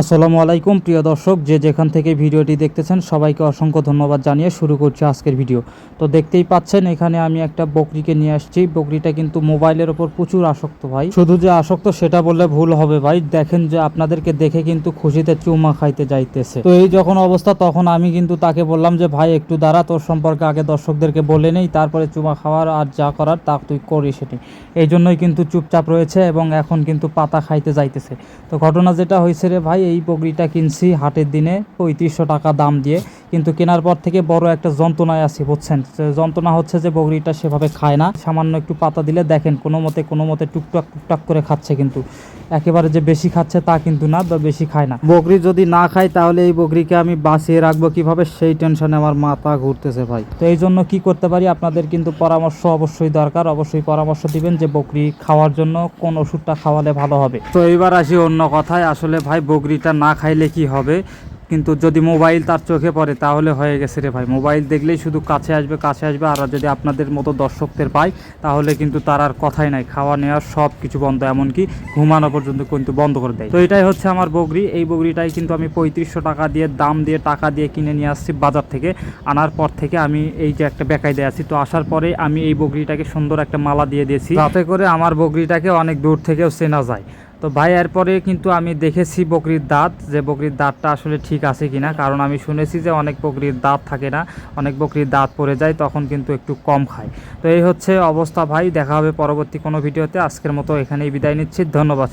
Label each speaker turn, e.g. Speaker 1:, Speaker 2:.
Speaker 1: আসসালামু আলাইকুম, প্রিয় দর্শক। যে যেখান থেকে ভিডিওটি দেখতেছেন, সবাইকে অসংখ্য ধন্যবাদ জানিয়ে শুরু করছি আজকের ভিডিও। তো দেখতেই পাচ্ছেন, এখানে আমি একটা বকরিকে নিয়ে আসছি। বকরিটা কিন্তু মোবাইলের ওপর প্রচুর আসক্ত ভাই। শুধু যে আসক্ত, সেটা বললে ভুল হবে ভাই। দেখেন যে আপনাদেরকে দেখে কিন্তু খুশিতে চুমা খাইতে যাইতেছে। তো এই যখন অবস্থা, তখন আমি কিন্তু তাকে বললাম যে, ভাই, একটু দাঁড়া, তোর সম্পর্কে আগে দর্শকদেরকে বলে নেই। তারপরে চুমা খাওয়ার আর যা করার, তা তুই করিস সেটি। এই জন্যই কিন্তু চুপচাপ রয়েছে এবং এখন কিন্তু পাতা খাইতে যাইতেছে। তো ঘটনা যেটা হয়েছে রে ভাই এই পকরিটা কিনছি হাটের দিনে পঁয়ত্রিশশো টাকা দাম দিয়ে। কিন্তু কেনার পর থেকে বড় একটা যন্ত্রণায় আছি, বুঝছেন? যন্ত্রণা হচ্ছে যে বগরিটা সেভাবে খায় না। সামান্য একটু পাতা দিলে দেখেন, কোনো মতে কোনো মতে টুকটাক টুকটাক করে খাচ্ছে কিন্তু। একেবারে যে বেশি খাচ্ছে তা কিন্তু না, বা বেশি খায় না। বগরি যদি না খায় তাহলে এই বগরিকে আমি বাঁচিয়ে রাখব কীভাবে? সেই টেনশনে আমার মাথা ঘুরতেছে ভাই। তো এই জন্য কি করতে পারি? আপনাদের কিন্তু পরামর্শ অবশ্যই দরকার। অবশ্যই পরামর্শ দিবেন যে বকরি খাওয়ার জন্য কোন ওষুধটা খাওয়ালে ভালো হবে। তো এবার আসি অন্য কথায়। আসলে ভাই বকরিটা না খাইলে কি হবে? কিন্তু যদি মোবাইল তার চোখে পড়ে, তাহলে হয়ে গেছে রে ভাই। মোবাইল দেখলেই শুধু কাছে আসবে কাছে আসবে, আর যদি আপনাদের মতো দর্শকদের পায় তাহলে কিন্তু তার আর কথাই নাই। খাওয়া নেওয়ার সব কিছু বন্ধ। এমনকি ঘুমানো পর্যন্ত কিন্তু বন্ধ করে দেয়। তো এটাই হচ্ছে আমার বগরি। এই বগরিটাই কিন্তু আমি পঁয়ত্রিশশো টাকা দিয়ে, দাম দিয়ে, টাকা দিয়ে কিনে নিয়ে আসছি বাজার থেকে। আনার পর থেকে আমি এই যে একটা বেকায় দিয়ে আছি। তো আসার পরে আমি এই বগরিটাকে সুন্দর একটা মালা দিয়ে দিয়েছি। যাতে করে আমার বগরিটাকে অনেক দূর থেকেও চেনা যায়। তো ভাই, এরপরে কিন্তু আমি দেখেছি বকরির দাঁত, যে বকরির দাঁতটা আসলে ঠিক আছে কিনা। কারণ আমি শুনেছি যে অনেক বকরির দাঁত থাকে না, অনেক বকরির দাঁত পড়ে যায়, তখন কিন্তু একটু কম খায়। তো এই হচ্ছে অবস্থা ভাই, দেখা হবে পরবর্তী কোনো ভিডিওতে। আজকের মতো এখানেই বিদায় নিচ্ছি, ধন্যবাদ।